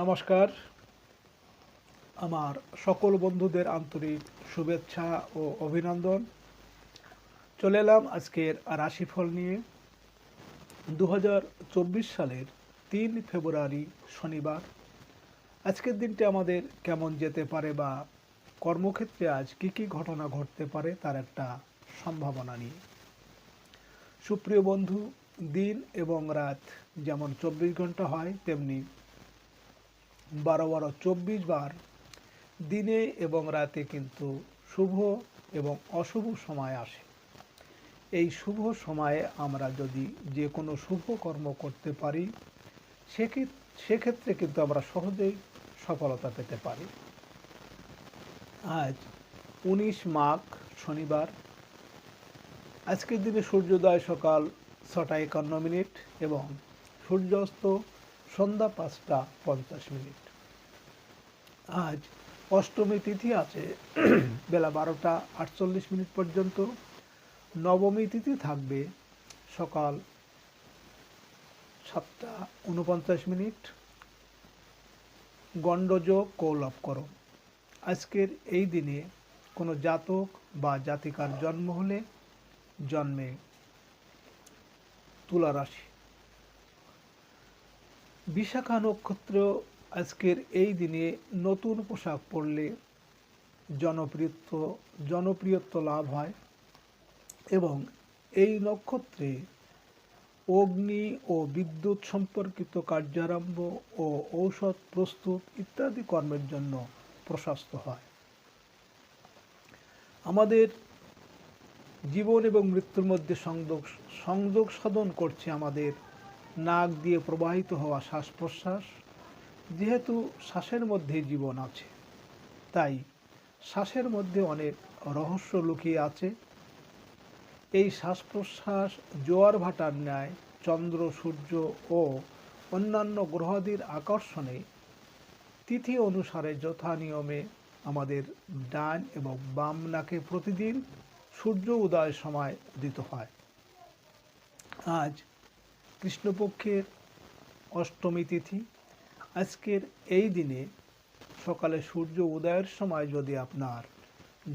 নমস্কার। আমার সকল বন্ধুদের আন্তরিক শুভেচ্ছা ও অভিনন্দন। চলে এলাম আজকের রাশিফল নিয়ে। দু হাজার চব্বিশ সালের তিন ফেব্রুয়ারি শনিবার। আজকের দিনটি আমাদের কেমন যেতে পারে বা কর্মক্ষেত্রে আজ কী কী ঘটনা ঘটতে পারে তার একটা সম্ভাবনা নিয়ে। সুপ্রিয় বন্ধু, দিন এবং রাত যেমন চব্বিশ ঘণ্টা হয়, তেমনি বারো বারো চব্বিশ বার, দিনে এবং রাতে কিন্তু শুভ এবং অশুভ সময় আসে। এই শুভ সময়ে আমরা যদি যে কোনো শুভ কর্ম করতে পারি সেক্ষে- সেক্ষেত্রে কিন্তু আমরা সহজেই সফলতা পেতে পারি। আজ উনিশ মাঘ শনিবার, আজকের দিনে সূর্যোদয় সকাল ছটা একান্ন মিনিট এবং সূর্যাস্ত সন্ধ্যা পাঁচটা পঞ্চাশ মিনিট। আজ অষ্টমী তিথি আছে, বেলা বারোটা আটচল্লিশ মিনিট পর্যন্ত। নবমী তিথি থাকবে সকাল সাতটা উনপঞ্চাশ মিনিট। গণ্ডযোগ কৌলভ করো আজকের এই দিনে কোনো জাতক বা জাতিকার জন্ম হলে জন্মে তুলা রাশি। বিশাখা নক্ষত্র আজকের এই দিনে নতুন পোশাক পরলে জনপ্রিয়ত্ব জনপ্রিয়ত্ব লাভ হয় এবং এই নক্ষত্রে অগ্নি ও বিদ্যুৎ সম্পর্কিত কার্যারম্ভ ও ঔষধ প্রস্তুত ইত্যাদি কর্মের জন্য প্রশস্ত হয়। আমাদের জীবন এবং মৃত্যুর মধ্যে সংযোগ সংযোগ সাধন করছে আমাদের নাক দিয়ে প্রবাহিত হওয়া শ্বাস প্রশ্বাস যেহেতু শ্বাসের মধ্যে জীবন আছে, তাই শ্বাসের মধ্যে অনেক রহস্য লুকিয়ে আছে। এই শ্বাস প্রশ্বাস জোয়ার ভাটার ন্যায়, চন্দ্র, সূর্য ও অন্যান্য গ্রহাদির আকর্ষণে তিথি অনুসারে যথা নিয়মে আমাদের ডান এবং বাম নাকে প্রতিদিন সূর্য উদয়ের সময় দিতে হয়। আজ কৃষ্ণপক্ষের অষ্টমী তিথি। আজকের এই দিনে সকালে সূর্য উদয়ের সময় যদি আপনার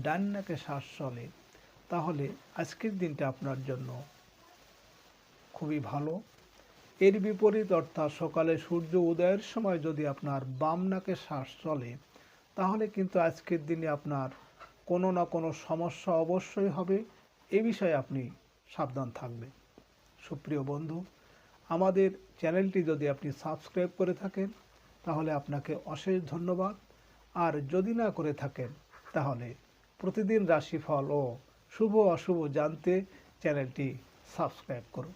ডান নাকে শ্বাস চলে, তাহলে আজকের দিনটা আপনার জন্য খুবই ভালো। এর বিপরীত অর্থাৎ সকালে সূর্য উদয়ের সময় যদি আপনার বাম নাকে শ্বাস চলে, তাহলে কিন্তু আজকের দিনে আপনার কোনো না কোনো সমস্যা অবশ্যই হবে। এ বিষয়ে আপনি সাবধান থাকবেন। সুপ্রিয় বন্ধু আমাদের চ্যানেলটি যদি আপনি সাবস্ক্রাইব করে থাকেন, তাহলে আপনাকে অশেষ ধন্যবাদ। আর যদি না করে থাকেন, তাহলে প্রতিদিন রাশিফল ও শুভ অশুভ জানতে চ্যানেলটি সাবস্ক্রাইব করুন।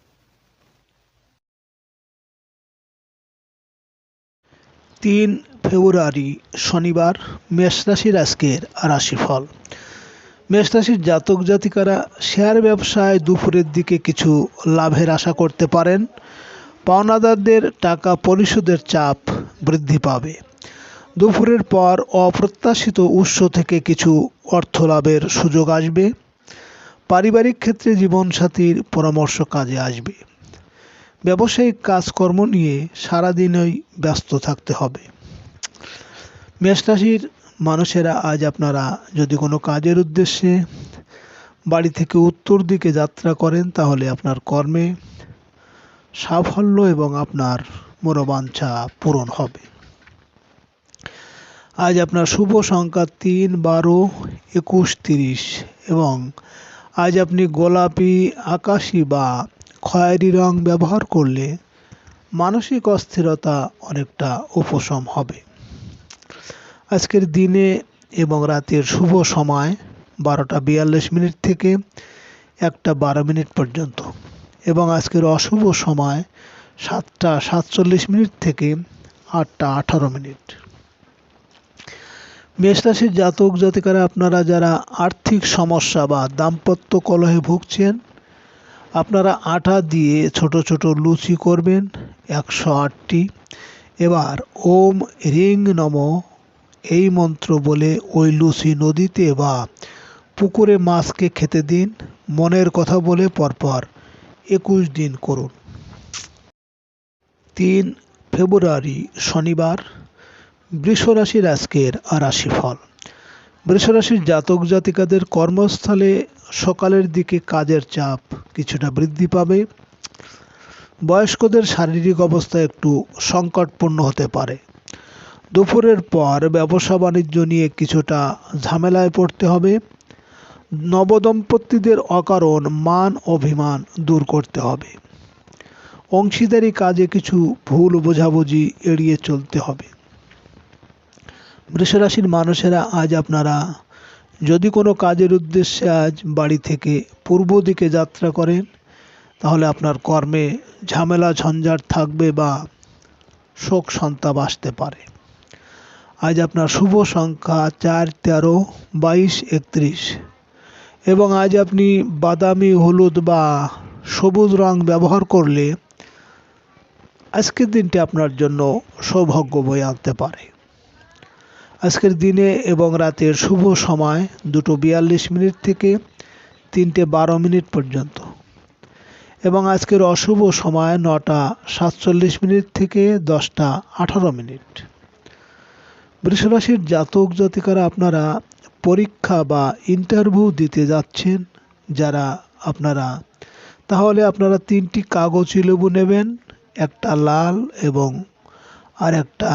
তিন ফেব্রুয়ারি শনিবার মেষ রাশির আজকের রাশিফল। মেষ রাশির জাতক জাতিকারা শেয়ার ব্যবসায় দুপুরের দিকে কিছু লাভের আশা করতে পারেন। পাওনাদারদের টাকা পরিশোধের চাপ বৃদ্ধি পাবে। দুপুরের পর অপ্রত্যাশিত উৎস থেকে কিছু অর্থ লাভের সুযোগ আসবে। পারিবারিক ক্ষেত্রে জীবনসাথীর পরামর্শ কাজে আসবে। ব্যবসায়িক কাজকর্ম নিয়ে সারাদিনই ব্যস্ত থাকতে হবে। মেষ রাশির মানুষেরা আজ আপনারা যদি কোনো কাজের উদ্দেশ্যে বাড়ি থেকে উত্তর দিকে যাত্রা করেন, তাহলে আপনার কর্মে সাফল্য এবং আপনার মনোবাঞ্ছা পূরণ হবে। আজ আপনার শুভ সংখ্যা তিন, বারো, একুশ, তিরিশ এবং আজ আপনি গোলাপি, আকাশি বা খয়েরি রং ব্যবহার করলে মানসিক অস্থিরতা অনেকটা উপশম হবে। আজকের দিনে এবং রাতের শুভ সময় বারোটা বিয়াল্লিশ মিনিট থেকে একটা বারো মিনিট পর্যন্ত। এবং আজকের অশুভ সময় সাতটা সাতচল্লিশ মিনিট থেকে আটটা আঠারো মিনিট। মেষ রাশির জাতক জাতিকারা, আপনারা যারা আর্থিক সমস্যা বা দাম্পত্য কলহে ভুগছেন, আপনারা আটা দিয়ে ছোট ছোট লুচি করবেন একশো আটটি। এবার ওম রিং নম এই মন্ত্র বলে ওই লুচি নদীতে বা পুকুরে মাছকে খেতে দিন, মনের কথা বলে পরপর একুশ দিন করুন। তিন ফেব্রুয়ারি, শনিবার, বৃষরাশির আজকের রাশিফল। বৃষরাশির জাতক জাতিকাদের কর্মস্থলে সকালের দিকে কাজের চাপ কিছুটা বৃদ্ধি পাবে। বয়স্কদের শারীরিক অবস্থা একটু সংকটপূর্ণ হতে পারে। দুপুরের পর ব্যবসা বাণিজ্য নিয়ে কিছুটা ঝামেলায় পড়তে হবে। নবদম্পতিদের অকারণ মান অভিমান দূর করতে হবে। অংশীদারি কাজে কিছু ভুল বোঝাবুঝি এড়িয়ে চলতে হবে। বৃষরাশির মানুষেরা আজ আপনারা যদি কোনো কাজের উদ্দেশ্যে আজ বাড়ি থেকে পূর্ব দিকে যাত্রা করেন, তাহলে আপনার কর্মে ঝামেলা ঝঞ্ঝাট থাকবে বা শোক সন্তাপ আসতে পারে। আজ আপনার শুভ সংখ্যা চার, তেরো, বাইশ, একত্রিশ। এবং আজ আপনি বাদামি, হলুদ বা সবুজ রং ব্যবহার করলে আজকের দিনটি আপনার জন্য সৌভাগ্য বয়ে আনতে পারে। আজকের দিনে এবং রাতের শুভ সময় দুটো বিয়াল্লিশ মিনিট থেকে তিনটে বারো মিনিট পর্যন্ত। এবং আজকের অশুভ সময় নটা সাতচল্লিশ মিনিট থেকে দশটা আঠারো মিনিট। বৃষরাশির জাতক জাতিকারা আপনারা পরীক্ষা বা ইন্টারভিউ দিতে যাচ্ছেন যারা আপনারা, তাহলে আপনারা তিনটি কাগজি লেবু নেবেন, একটা লাল এবং আর একটা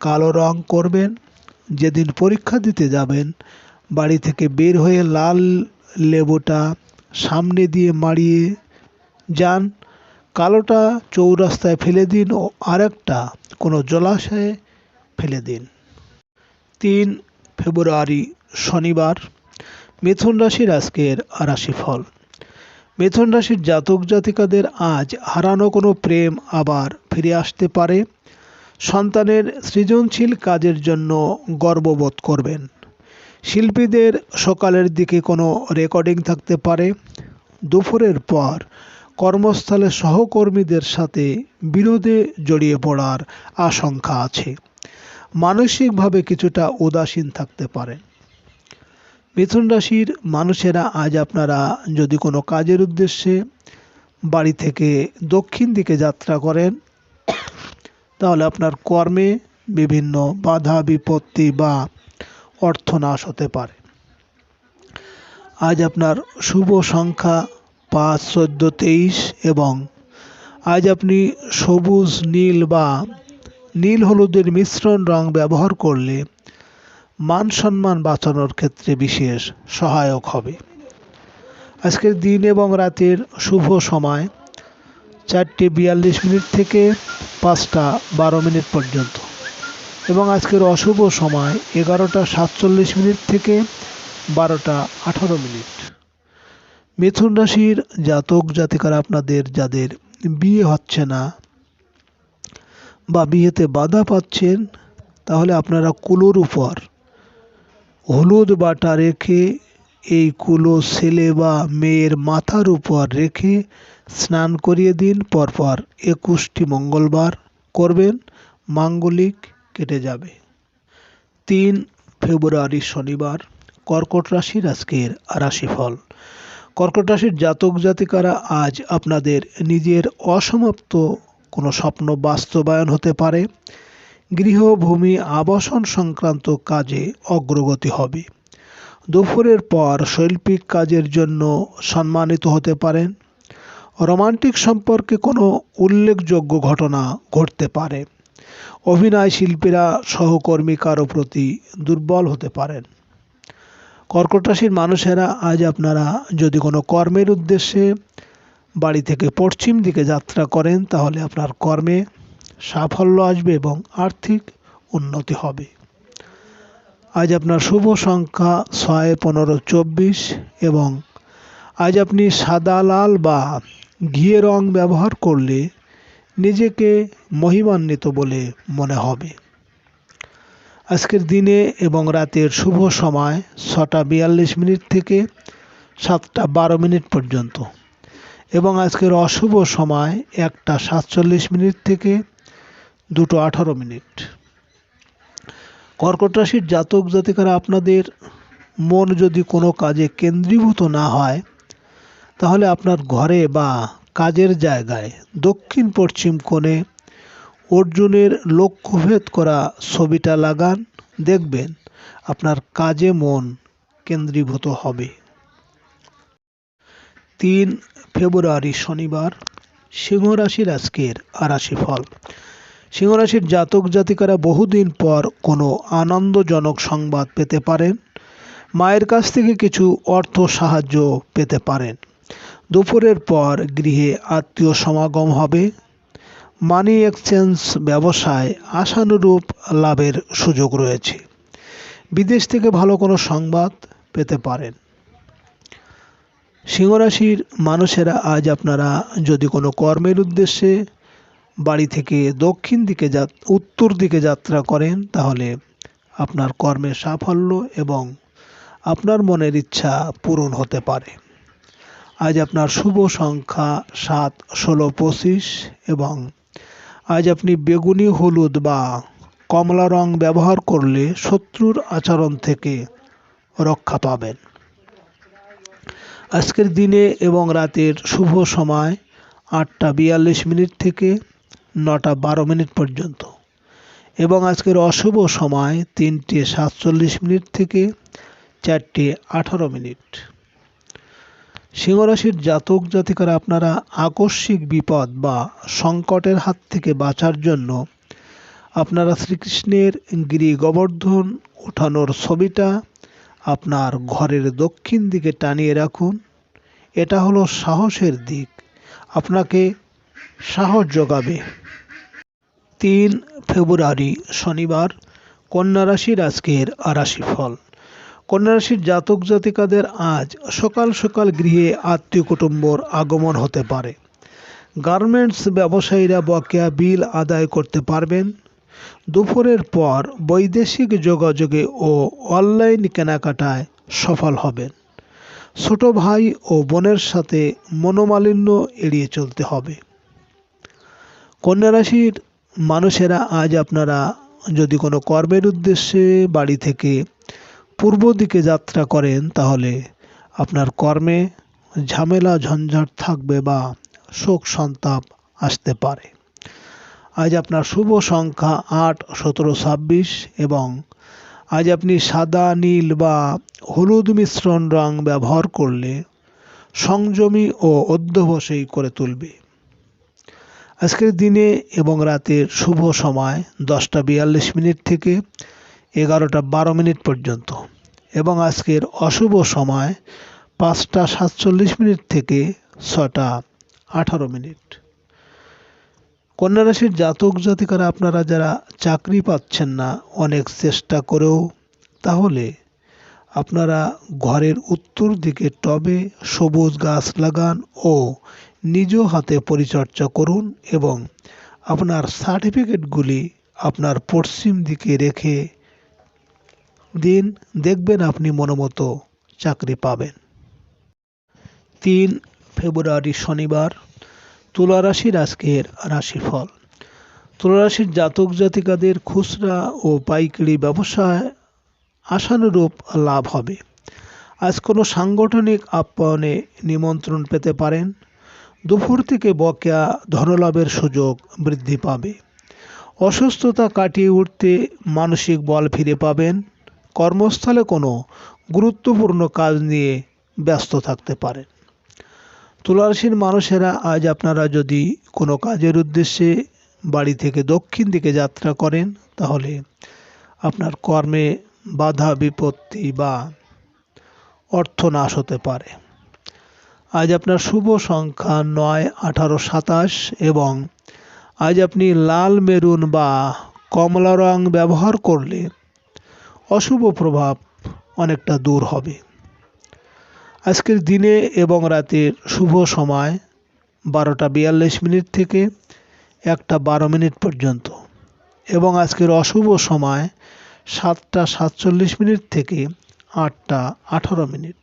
কালো রং করবেন। যেদিন পরীক্ষা দিতে যাবেন, বাড়ি থেকে বের হয়ে লাল লেবুটা সামনে দিয়ে মারিয়ে যান। কালোটা চৌরাস্তায় ফেলে দিন ও আরেকটা কোনো জলাশয়ে ফেলে দিন। তিন ফেব্রুয়ারি শনিবার মিথুন রাশির আজকের রাশিফল। মিথুন রাশির জাতক জাতিকাদের আজ হারানো কোনো প্রেম আবার ফিরে আসতে পারে। সন্তানের সৃজনশীল কাজের জন্য গর্ববোধ করবেন। শিল্পীদের সকালের দিকে কোনো রেকর্ডিং থাকতে পারে। দুপুরের পর কর্মস্থলে সহকর্মীদের সাথে বিরোধে জড়িয়ে পড়ার আশঙ্কা আছে। মানসিকভাবে কিছুটা উদাসীন থাকতে পারেন মিথুন রাশির মানুষেরা আজ আপনারা যদি কোনো কাজের উদ্দেশ্যে বাড়ি থেকে দক্ষিণ দিকে যাত্রা করেন, তাহলে আপনার কর্মে বিভিন্ন বাধা, বিপত্তি বা অর্থনাশ হতে পারে। আজ আপনার শুভ সংখ্যা পাঁচ, চোদ্দ, তেইশ এবং আজ আপনি সবুজ, নীল বা নীল হলুদের মিশ্রণ রং ব্যবহার করলে মান সম্মান বাঁচানোর ক্ষেত্রে বিশেষ সহায়ক হবে। আজকের দিন এবং রাতের শুভ সময় চারটে বিয়াল্লিশ মিনিট থেকে পাঁচটা বারো মিনিট পর্যন্ত এবং আজকের অশুভ সময় এগারোটা সাতচল্লিশ মিনিট থেকে বারোটা আঠারো মিনিট। মিথুন রাশির জাতক জাতিকারা আপনাদের, যাদের বিয়ে হচ্ছে না বা বিয়েতে বাধা পাচ্ছেন, তাহলে আপনারা কুলোর উপর হলুদ বাটা রেখে এই কুলো ছেলে বা মেয়ের মাথার উপর রেখে স্নান করিয়ে দিন, পরপর একুশটি মঙ্গলবার করবেন, মাঙ্গলিক কেটে যাবে। তিন ফেব্রুয়ারি শনিবার, কর্কট রাশির আজকের রাশিফল। কর্কট রাশির জাতক জাতিকারা আজ আপনাদের নিজের অসমাপ্ত কোনো স্বপ্ন বাস্তবায়ন হতে পারে। গৃহভূমি আবাসন সংক্রান্ত কাজে অগ্রগতি হবে। দুপুরের পর শৈল্পিক কাজের জন্য সম্মানিত হতে পারেন। রোমান্টিক সম্পর্কে কোনো উল্লেখযোগ্য ঘটনা ঘটতে পারে। অভিনয় শিল্পীরা সহকর্মী কারও প্রতি দুর্বল হতে পারেন। কর্কট রাশির মানুষেরা, আজ আপনারা যদি কোনো কর্মের উদ্দেশ্যে বাড়ি থেকে পশ্চিম দিকে যাত্রা করেন, তাহলে আপনার কর্মে সাফল্য আসবে এবং আর্থিক উন্নতি হবে। আজ আপনার শুভ সংখ্যা ছয়, পনেরো, চব্বিশ এবং আজ আপনি সাদা, লাল বা ঘিয়ে রং ব্যবহার করলে নিজেকে মহিমান্বিত বলে মনে হবে। আজকের দিনে এবং রাতের শুভ সময় ছটা বিয়াল্লিশ মিনিট থেকে সাতটা বারো মিনিট পর্যন্ত। এবং আজকের অশুভ সময় একটা সাতচল্লিশ মিনিট থেকে দুটো আঠারো মিনিট। কর্কট রাশির জাতক জাতিকারা আপনাদের মন যদি কোনো কাজে কেন্দ্রীভূত না হয়, তাহলে আপনার ঘরে বা কাজের জায়গায় দক্ষিণ পশ্চিম কোণে অর্জুনের লক্ষ্যভেদ করা ছবিটা লাগান, দেখবেন আপনার কাজে মন কেন্দ্রীভূত হবে। তিন ফেব্রুয়ারি শনিবার সিংহ রাশির আজকের আরাশি ফল সিংহ রাশির জাতক জাতিকারা বহুদিন পর কোনো আনন্দজনক সংবাদ পেতে পারেন, মায়ের কাছ থেকে কিছু অর্থ সাহায্য পেতে পারেন। দুপুরের পর গৃহে আত্মীয় সমাগম হবে, মানি এক্সচেঞ্জ ব্যবসায় আশানুরূপ লাভের সুযোগ রয়েছে। বিদেশ থেকে ভালো কোনো সংবাদ পেতে পারেন। সিংহরাশির মানুষেরা আজ আপনারা যদি কোনো কর্মের উদ্দেশ্যে বাড়ি থেকে দক্ষিণ দিকে উত্তর দিকে যাত্রা করেন, তাহলে আপনার কর্মের সাফল্য এবং আপনার মনের ইচ্ছা পূরণ হতে পারে। আজ আপনার শুভ সংখ্যা সাত, ষোলো, পঁচিশ এবং আজ আপনি বেগুনি, হলুদ বা কমলা রং ব্যবহার করলে শত্রুর আচরণ থেকে রক্ষা পাবেন। আজকের দিনে এবং রাতের শুভ সময় আটটা বিয়াল্লিশ মিনিট থেকে নটা বারো মিনিট পর্যন্ত। এবং আজকের অশুভ সময় তিনটে সাতচল্লিশ মিনিট থেকে চারটে আঠারো মিনিট। সিংহরাশির জাতক জাতিকারা আপনারা আকস্মিক বিপদ বা সংকটের হাত থেকে বাঁচার জন্য আপনারা শ্রীকৃষ্ণের গিরি গোবর্ধন ওঠানোর ছবিটা আপনার ঘরের দক্ষিণ দিকে টানিয়ে রাখুন। এটা হলো সাহসের দিক। আপনাকে সাহস যোগাবে। তিন ফেব্রুয়ারি, শনিবার, কন্যা রাশির আজকের আরাশি ফল কন্যা রাশির জাতক জাতিকাদের আজ সকাল সকাল গৃহে আত্মীয় কুটুম্বর আগমন হতে পারে। গার্মেন্টস ব্যবসায়ীরা বকেয়া বিল আদায় করতে পারবেন। দুপুরের পর বৈদেশিক যোগাযোগে ও অনলাইন কেনাকাটায় সফল হবেন। ছোট ভাই ও বোনের সাথে মনোমালিন্য এড়িয়ে চলতে হবে। কন্যা রাশির মানুষেরা আজ আপনারা যদি কোনো কর্মের উদ্দেশ্যে বাড়ি থেকে পূর্ব দিকে যাত্রা করেন, তাহলে আপনার কর্মে ঝামেলা, ঝঞ্ঝাট থাকবে বা শোক, সন্তাপ আসতে পারে। আজ আপনার শুভ সংখ্যা আট, সতেরো, ছাব্বিশ এবং আজ আপনি সাদা, নীল বা হলুদ মিশ্রণ রং ব্যবহার করলে সংযমী ও অধ্যবসায়ী করে তুলবে। আজকের দিনে এবং রাতের শুভ সময় দশটা বিয়াল্লিশ মিনিট থেকে এগারোটা বারো মিনিট পর্যন্ত এবং আজকের অশুভ সময় পাঁচটা সাতচল্লিশ মিনিট থেকে ছটা আঠারো মিনিট। কন্যা রাশির জাতক জাতিকারা আপনারা যারা চাকরি পাচ্ছেন না, অনেক চেষ্টা করেও, তাহলে আপনারা ঘরের উত্তর দিকে টবে সবুজ গাছ লাগান ও নিজ হাতে পরিচর্যা করুন এবং আপনার সার্টিফিকেটগুলি আপনার পশ্চিম দিকে রেখে দিন, দেখবেন আপনি মনোমতো চাকরি পাবেন। তিন ফেব্রুয়ারি শনিবার। তুলা রাশির আজকের রাশিফল। তুলা রাশির জাতক জাতিকাদের খুচরা ও পাইকারি ব্যবসায় আশানুরূপ লাভ হবে। আজ কোনো সাংগঠনিক আপ্যায়নে নিমন্ত্রণ পেতে পারেন। দুপুর থেকে বকেয়া ধনলাভের সুযোগ বৃদ্ধি পাবে। অসুস্থতা কাটিয়ে উঠতে মানসিক বল ফিরে পাবেন। কর্মস্থলে কোনো গুরুত্বপূর্ণ কাজ নিয়ে ব্যস্ত থাকতে পারেন। তুলারাশির মানুষেরা আজ আপনারা যদি কোনো কাজের উদ্দেশ্যে বাড়ি থেকে দক্ষিণ দিকে যাত্রা করেন, তাহলে আপনার কর্মে বাধা, বিপত্তি বা অর্থনাশ হতে পারে। আজ আপনার শুভ সংখ্যা নয়, আঠারো, সাতাশ এবং আজ আপনি লাল, মেরুন বা কমলা রং ব্যবহার করলে অশুভ প্রভাব অনেকটা দূর হবে। আজকের দিনে এবং রাতের শুভ সময় বারোটা বিয়াল্লিশ মিনিট থেকে একটা বারো মিনিট পর্যন্ত এবং আজকের অশুভ সময় সাতটা সাতচল্লিশ মিনিট থেকে আটটা আঠারো মিনিট।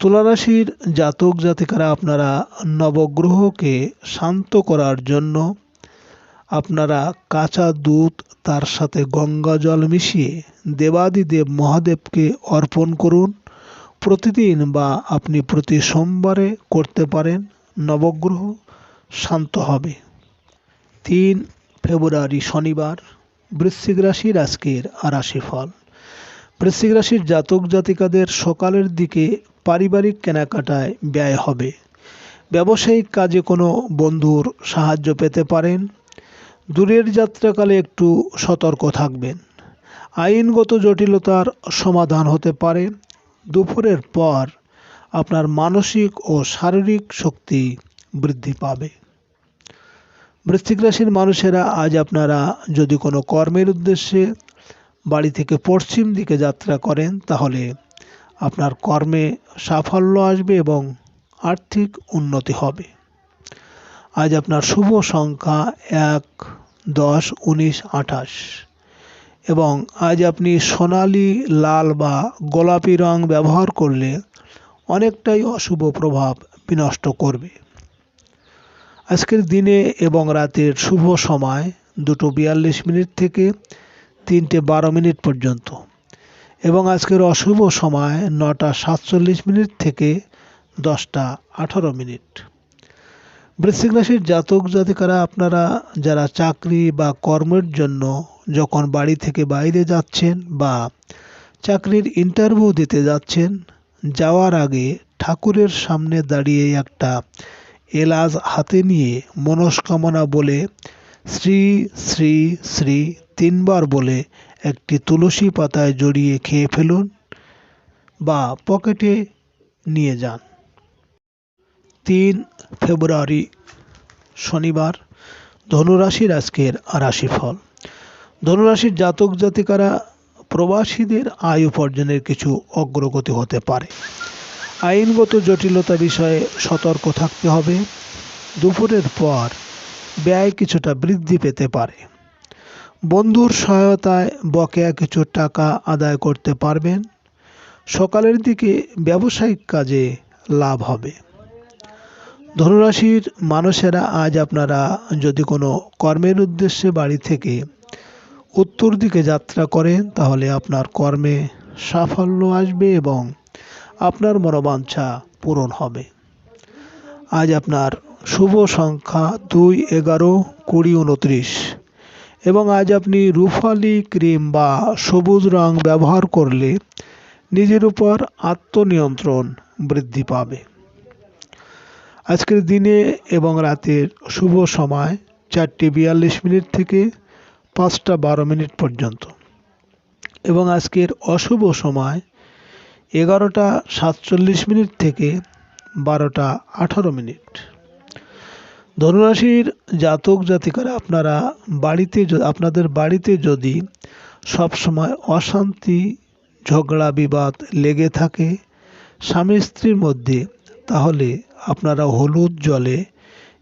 তুলারাশির জাতক জাতিকারা, আপনারা নবগ্রহকে শান্ত করার জন্য আপনারা কাঁচা দুধ, তার সাথে গঙ্গা জল মিশিয়ে দেবাদিদেব মহাদেবকে অর্পণ করুন। প্রতিদিন বা আপনি প্রতি সোমবারে করতে পারেন নবগ্রহ শান্ত হবে। তিন ফেব্রুয়ারি শনিবার, বৃশ্চিক রাশির আজকের রাশিফল। বৃশ্চিক রাশির জাতক জাতিকাদের সকালের দিকে পারিবারিক কেনাকাটায় ব্যয় হবে। ব্যবসায়িক কাজে কোনো বন্ধুর সাহায্য পেতে পারেন। দূরের যাত্রাকালে একটু সতর্ক থাকবেন। আইনগত জটিলতার সমাধান হতে পারে। দুপুরের পর আপনার মানসিক ও শারীরিক শক্তি বৃদ্ধি পাবে। বৃশ্চিক রাশির মানুষেরা আজ আপনারা যদি কোনো কর্মের উদ্দেশ্যে বাড়ি থেকে পশ্চিম দিকে যাত্রা করেন, তাহলে আপনার কর্মে সাফল্য আসবে এবং আর্থিক উন্নতি হবে। আজ আপনার শুভ সংখ্যা এক, দশ, উনিশ, আঠাশ। এবং আজ আপনি সোনালি, লাল বা গোলাপি রং ব্যবহার করলে অনেকটাই অশুভ প্রভাব বিনষ্ট করবে। আজকের দিনে এবং রাতের শুভ সময় দুটো বিয়াল্লিশ মিনিট থেকে তিনটে বারো মিনিট পর্যন্ত এবং আজকের অশুভ সময় নটা সাতচল্লিশ মিনিট থেকে দশটা আঠারো মিনিট। বৃশ্চিক রাশির জাতক জাতিকারা আপনারা যারা চাকরি বা কর্মের জন্য যখন বাড়ি থেকে বাইরে যাচ্ছেন বা চাকরির ইন্টারভিউ দিতে যাচ্ছেন, যাওয়ার আগে ঠাকুরের সামনে দাঁড়িয়ে একটা এলাজ হাতে নিয়ে মনস্কামনা বলে, শ্রী শ্রী শ্রী তিনবার বলে একটি তুলসী পাতায় জড়িয়ে খেয়ে ফেলুন বা পকেটে নিয়ে যান। তিন ফেব্রুয়ারি, শনিবার, ধনুরাশির আজকের রাশিফল। ধনুরাশির জাতক জাতিকারা প্রবাসীদের আয় উপার্জনের কিছু অগ্রগতি হতে পারে। আইনগত জটিলতা বিষয়ে সতর্ক থাকতে হবে। দুপুরের পর ব্যয় কিছুটা বৃদ্ধি পেতে পারে। বন্ধুর সহায়তায় বকেয়া কিছু টাকা আদায় করতে পারবেন। সকালের দিকে ব্যবসায়িক কাজে লাভ হবে। ধনুরাশির মানুষেরা আজ আপনারা যদি কোনো কর্মের উদ্দেশ্যে বাড়ি থেকে উত্তর দিকে যাত্রা করেন, তাহলে আপনার কর্মে সাফল্য আসবে এবং আপনার মনোবাঞ্ছা পূরণ হবে। আজ আপনার শুভ সংখ্যা দুই এগারো কুড়ি উনত্রিশ। এবং আজ আপনি রুফালি ক্রিম বা সবুজ রং ব্যবহার করলে নিজের উপর আত্মনিয়ন্ত্রণ বৃদ্ধি পাবে। আজকের দিনে এবং রাতের শুভ সময় চারটে বিয়াল্লিশ মিনিট থেকে পাঁচটা বারো মিনিট পর্যন্ত। এবং আজকের অশুভ সময় এগারোটা সাতচল্লিশ মিনিট থেকে বারোটা আঠারো মিনিট। ধনুরাশির জাতক জাতিকারা, আপনারা বাড়িতে আপনাদের বাড়িতে যদি সবসময় অশান্তি, ঝগড়া, বিবাদ লেগে থাকে স্বামী স্ত্রীর মধ্যে, তাহলে আপনারা হলুদ জলে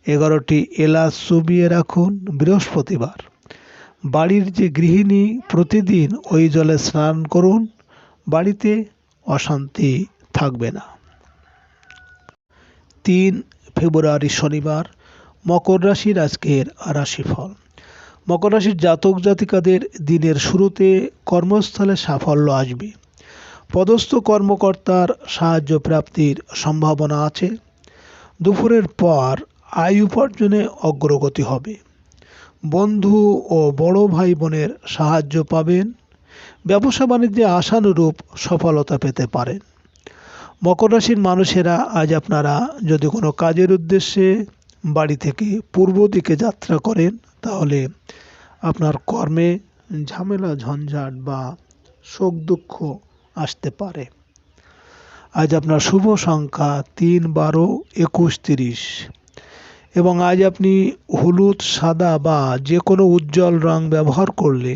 এগারোটি এলাচ চুবিয়ে রাখুন বৃহস্পতিবার। বাড়ির যে গৃহিণী প্রতিদিন ওই জলে স্নান করুন, বাড়িতে অশান্তি থাকবে না। তিন ফেব্রুয়ারি শনিবার, মকর রাশির আজকের রাশিফল। মকর রাশির জাতক জাতিকাদের দিনের শুরুতে কর্মস্থলে সাফল্য আসবে। পদস্থ কর্মকর্তার সাহায্য প্রাপ্তির সম্ভাবনা আছে। দুপুরের পর আয় উপার্জনে অগ্রগতি হবে। বন্ধু ও বড় ভাই বোনের সাহায্য পাবেন, ব্যবসা বাণিজ্যে আশানুরূপ সফলতা পেতে পারেন। মকর রাশির মানুষেরা, আজ আপনারা যদি কোনো কাজের উদ্দেশ্যে বাড়ি থেকে পূর্ব দিকে যাত্রা করেন, তাহলে আপনার কর্মে ঝামেলা, ঝঞ্ঝাট বা শোক দুঃখ আসতে পারে। আজ আপনার শুভ সংখ্যা তিন বারো একুশ তিরিশ। এবং আজ আপনি হলুদ, সাদা বা যে কোনো উজ্জ্বল রং ব্যবহার করলে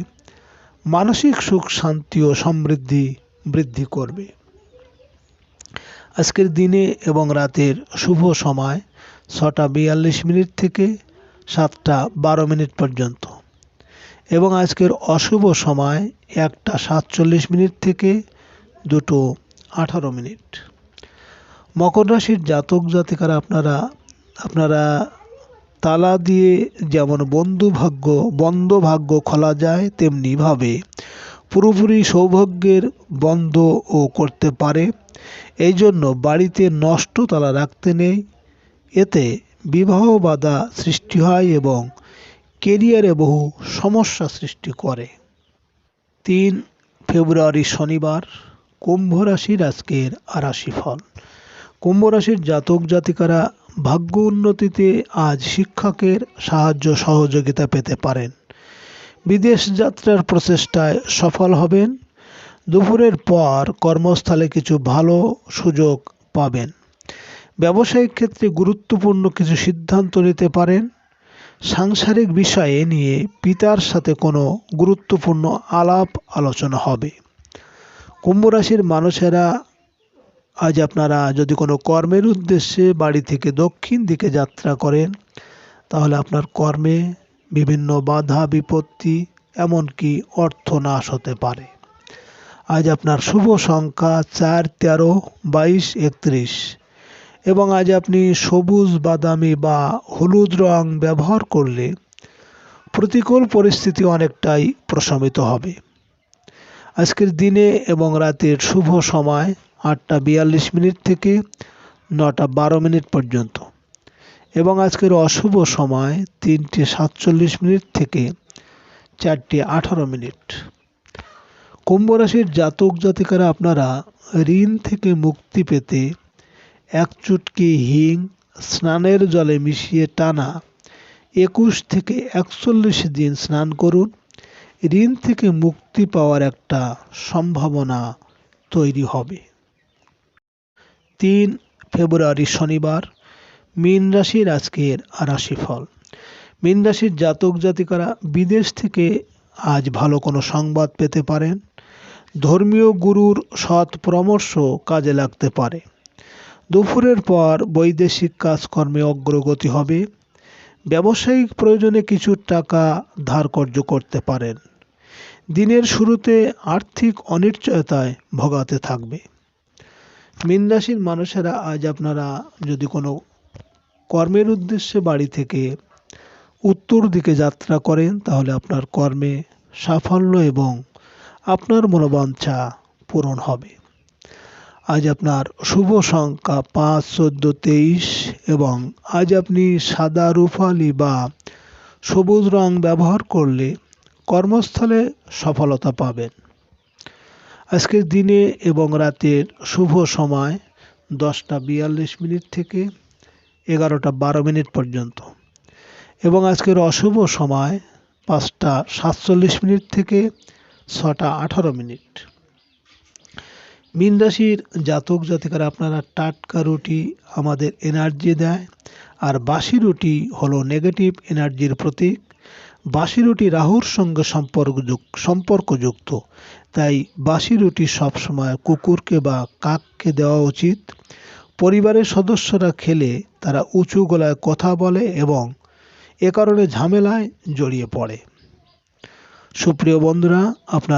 মানসিক সুখ, শান্তি ও সমৃদ্ধি বৃদ্ধি করবে। আজকের দিনে এবং রাতের শুভ সময় ছটা বিয়াল্লিশ মিনিট থেকে সাতটা বারো মিনিট পর্যন্ত এবং আজকের অশুভ সময় একটা সাতচল্লিশ মিনিট থেকে দুটো আঠারো মিনিট। মকর রাশির জাতক জাতিকারা আপনারা আপনারা তালা দিয়ে যেমন বন্ধু ভাগ্য বন্ধ ভাগ্য খোলা যায়, তেমনিভাবে পুরোপুরি সৌভাগ্যের বন্ধ ও করতে পারে। এই জন্য বাড়িতে নষ্ট তালা রাখতে নেই। এতে বিবাহ বাধা সৃষ্টি হয় এবং কেরিয়ারে বহু সমস্যা সৃষ্টি করে। তিন ফেব্রুয়ারি শনিবার, কুম্ভ রাশির আজকের আরাশি ফল। কুম্ভ রাশির জাতক জাতিকারা ভাগ্য উন্নতিতে আজ শিক্ষকের সাহায্য সহযোগিতা পেতে পারেন। বিদেশ যাত্রার প্রচেষ্টায় সফল হবেন। দুপুরের পর কর্মস্থলে কিছু ভালো সুযোগ পাবেন। ব্যবসায়িক ক্ষেত্রে গুরুত্বপূর্ণ কিছু সিদ্ধান্ত নিতে পারেন। সাংসারিক বিষয়ে নিয়ে পিতার সাথে কোনো গুরুত্বপূর্ণ আলাপ আলোচনা হবে। কুম্ভ রাশির মানুষেরা আজ আপনারা যদি কোনো কর্মের উদ্দেশ্যে বাড়ি থেকে দক্ষিণ দিকে যাত্রা করেন, তাহলে আপনার কর্মে বিভিন্ন বাধা, বিপত্তি, এমনকি অর্থনাশ হতে পারে। আজ আপনার শুভ সংখ্যা চার, তেরো, বাইশ, একত্রিশ। এবং আজ আপনি সবুজ, বাদামি বা হলুদ রং ব্যবহার করলে প্রতিকূল পরিস্থিতি অনেকটাই প্রশমিত হবে। আজকের দিনে এবং রাতের শুভ সময় আটটা বিয়াল্লিশ মিনিট থেকে নটা বারো মিনিট পর্যন্ত। এবং আজকের অশুভ সময় তিনটে সাতচল্লিশ মিনিট থেকে চারটে আঠারো মিনিট। কুম্ভ রাশির জাতক জাতিকারা আপনারা ঋণ থেকে মুক্তি পেতে এক চুটকি হিং স্নানের জলে মিশিয়ে টানা একুশ থেকে একচল্লিশ দিন স্নান করুন। ঋণ থেকে মুক্তি পাওয়ার একটা সম্ভাবনা তৈরি হবে। তিন ফেব্রুয়ারি শনিবার, মীন রাশির আজকের রাশিফল। মীন রাশির জাতক জাতিকারা বিদেশ থেকে আজ ভালো কোনো সংবাদ পেতে পারেন। ধর্মীয় গুরুর সৎ পরামর্শ কাজে লাগতে পারে। দুপুরের পর বৈদেশিক কাজকর্মে অগ্রগতি হবে। ব্যবসায়িক প্রয়োজনে কিছু টাকা ধার কর্য করতে পারেন। দিনের শুরুতে আর্থিক অনিশ্চয়তায় ভোগাতে থাকবে। মীন রাশির মানুষেরা আজ আপনারা যদি কোনো কর্মের উদ্দেশ্যে বাড়ি থেকে উত্তর দিকে যাত্রা করেন, তাহলে আপনার কর্মে সাফল্য এবং আপনার মনোবাঞ্ছা পূরণ হবে। আজ আপনার শুভ সংখ্যা পাঁচ, চোদ্দ, তেইশ এবং আজ আপনি সাদা রুফালি বা সবুজ রং ব্যবহার করলে কর্মস্থলে সফলতা পাবেন। আজকের দিনে এবং রাতের শুভ সময় দশটা বিয়াল্লিশ মিনিট থেকে এগারোটা বারো মিনিট পর্যন্ত। এবং আজকের অশুভ সময় পাঁচটা সাতচল্লিশ মিনিট থেকে ছটা আঠারো মিনিট। মীন রাশির জাতক জাতিকারা আপনারা টাটকা রুটি আমাদের এনার্জি দেয়, আর বাসি রুটি হলো নেগেটিভ এনার্জির প্রতীক। বাসি রুটি রাহুর সঙ্গে সম্পর্ক সম্পর্কযুক্ত। তাই বাসি রুটি সবসময় কুকুরকে বা কাককে দেওয়া উচিত। পরিবারের সদস্যরা খেলে তারা উঁচু গলায় কথা বলে এবং এ কারণে ঝামেলায় জড়িয়ে পড়ে। সুপ্রিয় বন্ধুরা, আপনার